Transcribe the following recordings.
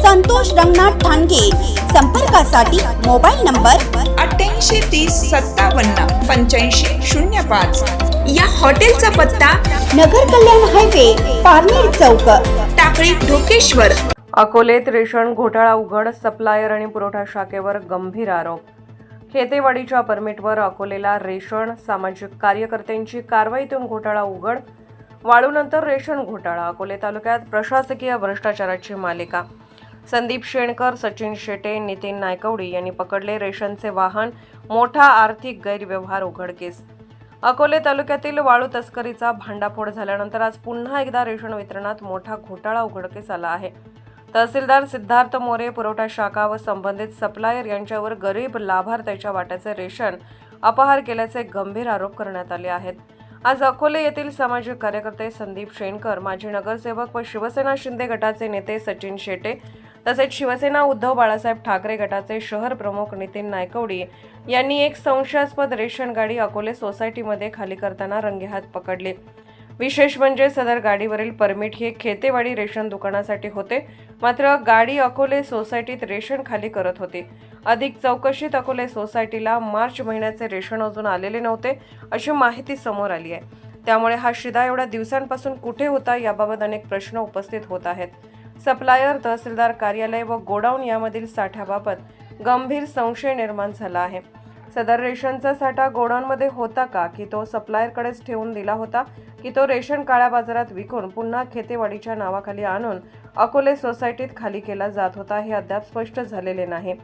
संतोष रंगनाथ ठाणगे. संपर्कासाठी mobile number अठ्ठ्याऐंशी तीस सत्तावन्न पंच्याऐंशी शून्य पाच. या हॉटेलचा पत्ता नगर कल्याण हायवे पारनेर चौक. टाकळी ढोकेश्वर. अकोलेत रेशन घोटाळा उघड सप्लायर आणि पुरवठा शाखेवर गंभीर आरोप. खेतेवाडीच्या परमिटवर अकोलेला रेशन सामाजिक कार्यकर्त्यांची कारवाईतून घोटाळा उघड. वाळूनंतर रेशन घोटाळा अकोले तालुक्यात प्रशासकीय भ्रष्टाचाराची मालिका. संदीप शेणकर सचिन शेटे नितीन नायकवडी यांनी पकडले रेशनचे वाहन. मोठा आर्थिक गैरव्यवहार उघडकीस. अकोले तालुक्यातील वाळू तस्करीचा भांडाफोड झाल्यानंतर आज पुन्हा एकदा रेशन वितरणात मोठा घोटाळा उघडकीस आला आहे. तहसीलदार सिद्धार्थ मोरे पुरवठा शाखा व संबंधित सप्लायर यांच्यावर गरीब लाभार्थ्याच्या वाट्याचे रेशन अपहार केल्याचे गंभीर आरोप करण्यात आले आहेत. आज अकोले येथील सामाजिक कार्यकर्ते संदीप शेणकर माजी नगरसेवक व शिवसेना शिंदे गटाचे नेते सचिन शेटे तसेच शिवसेना उद्धव बाळासाहेब ठाकरे गटाचे शहर प्रमुख नितीन नायकवडी यांनी एक संशयास्पद रेशन गाडी अकोले सोसायटीमध्ये खाली करताना रंगेहात पकडली. विशेष म्हणजे सदर गाडीवरील परमिट हे खेतेवाडी रेशन दुकानासाठी होते. मात्र गाडी अकोले सोसायटीत रेशन खाली करत होती. अधिक चौकशीत अकोले सोसायटीला मार्च महिन्याचे रेशन अजून आलेले नव्हते अशी माहिती समोर आली आहे. त्यामुळे हा शिदा एवढ्या दिवसांपासून कुठे होता याबाबत अनेक प्रश्न उपस्थित होत आहेत. सप्लायर तहसीलदार कार्यालय व गोडाऊन यामधील साठ्याबाबत गंभीर संशय निर्माण झाला आहे. सदर रेशनचा साठा गोडाऊनमध्ये होता का? की तो सप्लायरकडेच ठेवून दिला होता? की तो रेशन काळ्या बाजारात विकून पुन्हा खेतेवाडीच्या नावाखाली आणून अकोले सोसायटीत खाली केला जात होता हे अद्याप स्पष्ट झालेले नाही.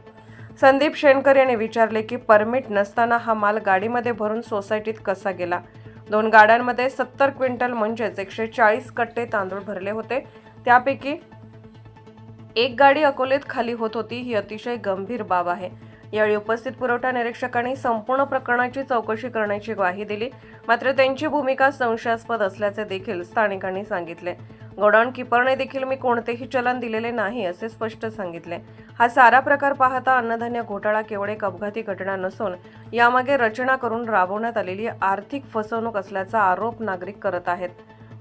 संदीप शेणकर यांनी विचारले की परमिट नसताना हा माल गाडीमध्ये भरून सोसायटीत कसा गेला? दोन गाड्यांमध्ये सत्तर क्विंटल म्हणजेच एकशे चाळीस कट्टे तांदूळ भरले होते. त्यापैकी एक गाडी अकोलेत खाली होत होती ही अतिशय गंभीर बाब आहे. यावेळी उपस्थित पुरवठा निरीक्षकांनी संपूर्ण प्रकरणाची चौकशी करण्याची ग्वाही दिली. मात्र त्यांची भूमिका संशयास्पद असल्याचे देखील स्थानिकांनी सांगितले. गोडाऊन किपरने देखील मी कोणतेही चलन दिलेले नाही असे स्पष्ट सांगितले. हा सारा प्रकार पाहता अन्नधान्य घोटाळा केवळ एक अपघाती घटना नसून यामागे रचना करून राबवण्यात आलेली आर्थिक फसवणूक असल्याचा आरोप नागरिक करत आहेत.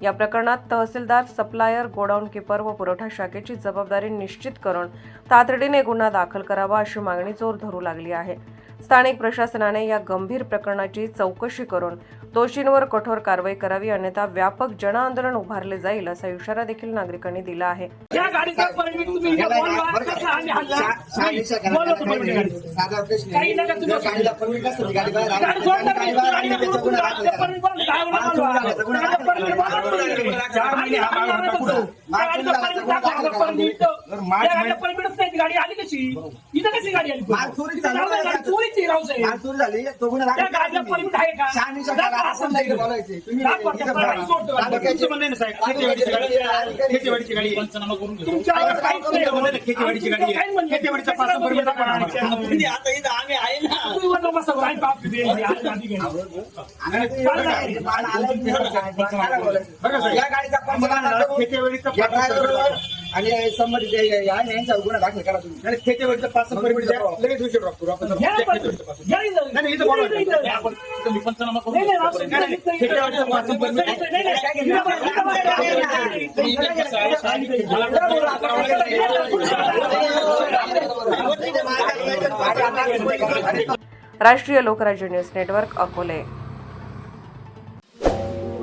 या प्रकरणात तहसीलदार सप्लायर गोडाऊन किपर व पुरवठा शाखेची जबाबदारी निश्चित करून तातडीने गुन्हा दाखल करावा अशी मागणी जोर धरू लागली आहे. स्थानिक प्रशासनाने या गंभीर प्रकरणाची चौकशी करून दोषींवर कठोर कारवाई करावी अन्यथा व्यापक जनआंदोलन उभारले जाईल असा इशारा देखील नागरिकांनी दिला आहे हा गाडी आली कशी इथं कशी गाडी आली माल चोरीची राहू साहेब. माल चोरी झाली. तो गुन्हा त्या दाखल गाडीला करा परमिट तुम्ही. आहे का शहानिशा दाखवा करा, असं असं नाही बोलायचे. तुम्ही दाखवा त्या इथं परमिट सोडतो. तालुक्याचे- तुमचं म्हणणं नाही, साहेब. खेतीवाडीची गाडी खेतीवाडीची गाडी पंचनामा करून घेतो. तुमच्या आवाज काहीच नाही. होत. खेतीवाडीची गाडी काय म्हणणं? खेतीवाडीचा पास परमिट दाखवा आम्हाला. तुम्ही आता इथं आम्ही आहे ना. तुम्ही. माल आला की बोलायचं? या गाडीचा खेतीवाडीचा या driver आणि संबंधित या- यांच्यावर गुन्हा दाखल करा तुम्ही आणि पास परमिट द्या लगेच विषय ड्रॉप करू आपण घ्या ना पण. खेतीवाडीचा pass. घ्या इथं. नाही, नाही, इथं बोलवा. इथं, इथं. आपण तुम्ही पंचनामा करून नाही, नाही, घेतो. आपण- नाही, नाही, इथं- इथं- खेतीवाडीचा पास परमिट नाही, नाही, नाही, नाही. इथं बघा, इथं बघा. तुम्ही इकडे कसं आहे, सांगितलं. मला तर बोला, आता राष्ट्रीय लोकराज्य न्यूज नेटवर्क अकोले